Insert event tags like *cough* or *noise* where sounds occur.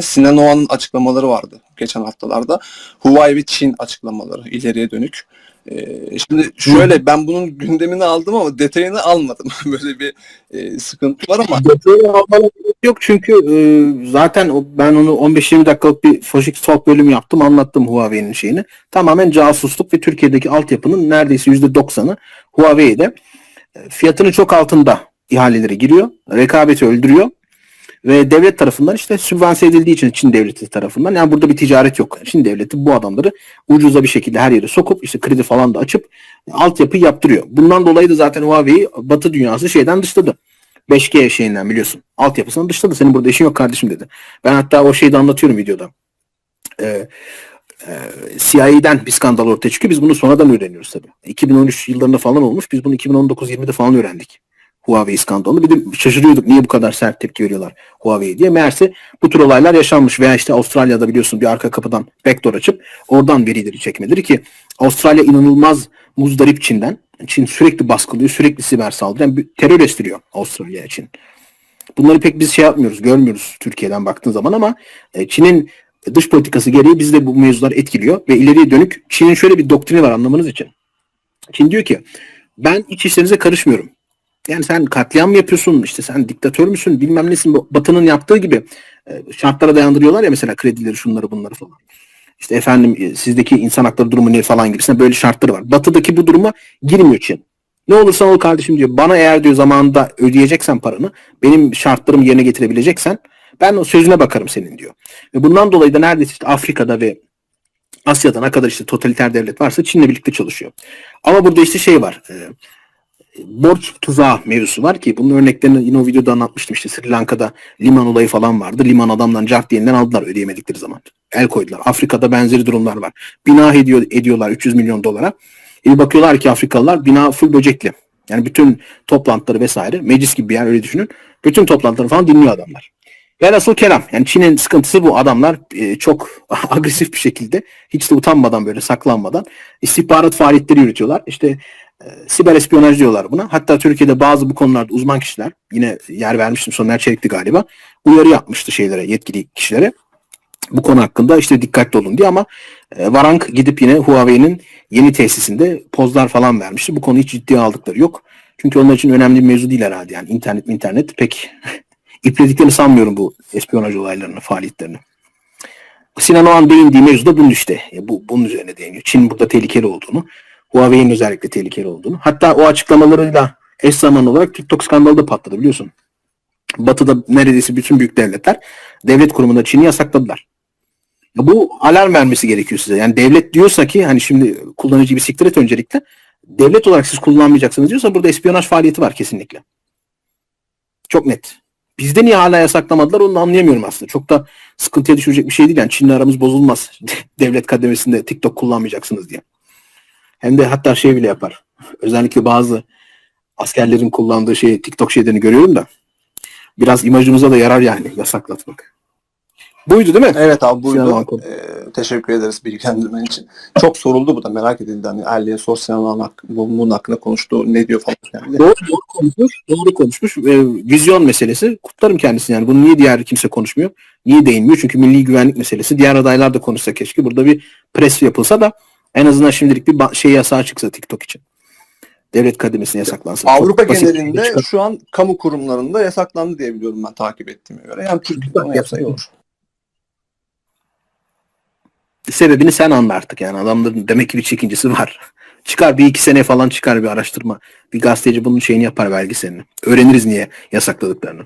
Sinan Oğan'ın açıklamaları vardı geçen haftalarda. Huawei ve Çin açıklamaları ileriye dönük. Ee, şimdi şöyle ben bunun gündemini aldım ama detayını almadım. *laughs* Böyle bir e, sıkıntı var ama yok çünkü e, zaten o, ben onu 15-20 dakikalık bir Foşik Talk bölümü yaptım anlattım Huawei'nin şeyini. Tamamen casusluk ve Türkiye'deki altyapının neredeyse %90'ı Huawei'de. E, Fiyatının çok altında ihaleleri giriyor. Rekabeti öldürüyor. Ve devlet tarafından işte sübvanse edildiği için Çin devleti tarafından yani burada bir ticaret yok. Çin devleti bu adamları ucuza bir şekilde her yere sokup işte kredi falan da açıp altyapı yaptırıyor. Bundan dolayı da zaten Huawei Batı dünyası şeyden dışladı. 5G şeyinden biliyorsun. Altyapısını dışladı. Senin burada işin yok kardeşim dedi. Ben hatta o şeyi de anlatıyorum videoda. Ee, e, CIA'den bir skandal ortaya çıkıyor. Biz bunu sonradan öğreniyoruz tabii. 2013 yıllarında falan olmuş. Biz bunu 2019-20'de falan öğrendik. Huawei skandalını. Bir de şaşırıyorduk niye bu kadar sert tepki veriyorlar Huawei diye. Meğerse bu tür olaylar yaşanmış veya işte Avustralya'da biliyorsun bir arka kapıdan backdoor açıp oradan verileri çekmeleri ki Avustralya inanılmaz muzdarip Çin'den. Çin sürekli baskılıyor, sürekli siber saldırı. Yani terör estiriyor Avustralya için. Bunları pek biz şey yapmıyoruz, görmüyoruz Türkiye'den baktığın zaman ama e, Çin'in dış politikası gereği bizi de bu mevzular etkiliyor ve ileriye dönük Çin'in şöyle bir doktrini var anlamanız için. Çin diyor ki ben iç işlerinize karışmıyorum. Yani sen katliam mı yapıyorsun, işte sen diktatör müsün, bilmem nesin. Batı'nın yaptığı gibi e, şartlara dayandırıyorlar ya mesela kredileri, şunları bunları falan. İşte efendim e, sizdeki insan hakları durumu ne falan gibisine böyle şartları var. Batı'daki bu duruma girmiyor Çin. Ne olursan ol kardeşim diyor. Bana eğer diyor zamanında ödeyeceksen paranı, benim şartlarımı yerine getirebileceksen ben o sözüne bakarım senin diyor. Ve bundan dolayı da neredeyse işte Afrika'da ve Asya'da ne kadar işte totaliter devlet varsa Çin'le birlikte çalışıyor. Ama burada işte şey var. E, borç tuzağı mevzusu var ki bunun örneklerini yine o videoda anlatmıştım işte Sri Lanka'da liman olayı falan vardı. Liman adamdan cart diyenden aldılar ödeyemedikleri zaman. El koydular. Afrika'da benzeri durumlar var. Bina ediyor, ediyorlar 300 milyon dolara. E bakıyorlar ki Afrikalılar bina full böcekli. Yani bütün toplantıları vesaire meclis gibi bir yer öyle düşünün. Bütün toplantıları falan dinliyor adamlar. Velhasıl kelam. Yani Çin'in sıkıntısı bu. Adamlar e, çok *laughs* agresif bir şekilde hiç de utanmadan böyle saklanmadan istihbarat faaliyetleri yürütüyorlar. İşte e, siber espiyonaj diyorlar buna. Hatta Türkiye'de bazı bu konularda uzman kişiler yine yer vermiştim Soner Çelik'ti galiba. Uyarı yapmıştı şeylere, yetkili kişilere. Bu konu hakkında işte dikkatli olun diye ama e, Varank gidip yine Huawei'nin yeni tesisinde pozlar falan vermişti. Bu konuyu hiç ciddiye aldıkları yok. Çünkü onlar için önemli bir mevzu değil herhalde yani. internet internet pek *laughs* iplediklerini sanmıyorum bu espiyonaj olaylarını, faaliyetlerini. Sinan Oğan değindiği mevzu da bunun işte. E, bu, bunun üzerine değiniyor. Çin burada tehlikeli olduğunu, Huawei'nin özellikle tehlikeli olduğunu. Hatta o açıklamalarıyla eş zamanlı olarak TikTok skandalı da patladı biliyorsun. Batı'da neredeyse bütün büyük devletler devlet kurumunda Çin'i yasakladılar. Ya Bu alarm vermesi gerekiyor size. Yani devlet diyorsa ki hani şimdi kullanıcı bir öncelikle. Devlet olarak siz kullanmayacaksınız diyorsa burada espiyonaj faaliyeti var kesinlikle. Çok net. Bizde niye hala yasaklamadılar onu anlayamıyorum aslında. Çok da sıkıntıya düşürecek bir şey değil. Yani Çin'le aramız bozulmaz. *laughs* Devlet kademesinde TikTok kullanmayacaksınız diye. Hem de hatta şey bile yapar. Özellikle bazı askerlerin kullandığı şey TikTok şeylerini görüyorum da biraz imajımıza da yarar yani yasaklatmak. Buydu değil mi? evet abi buydu. Ee, teşekkür ederiz bilgilendirmen için. Çok soruldu bu da merak edildi. Hani Erli'ye sor Sinan hak- bu- bunun hakkında konuştu. Ne diyor falan. Yani. Doğru, doğru konuşmuş. Doğru konuşmuş. Ee, vizyon meselesi. Kutlarım kendisini yani. Bunu niye diğer kimse konuşmuyor? Niye değinmiyor? Çünkü milli güvenlik meselesi. Diğer adaylar da konuşsa keşke. Burada bir pres yapılsa da en azından şimdilik bir şey yasağı çıksa TikTok için. Devlet kademesine yasaklansa. Avrupa Çok genelinde şu an kamu kurumlarında yasaklandı diye biliyorum ben takip ettiğime göre. Yani Türkiye'de onu yapsa iyi olur. Sebebini sen anla artık yani. Adamların demek ki bir çekincesi var. *laughs* Çıkar bir iki sene falan çıkar bir araştırma. Bir gazeteci bunun şeyini yapar belgeselini. Öğreniriz niye yasakladıklarını.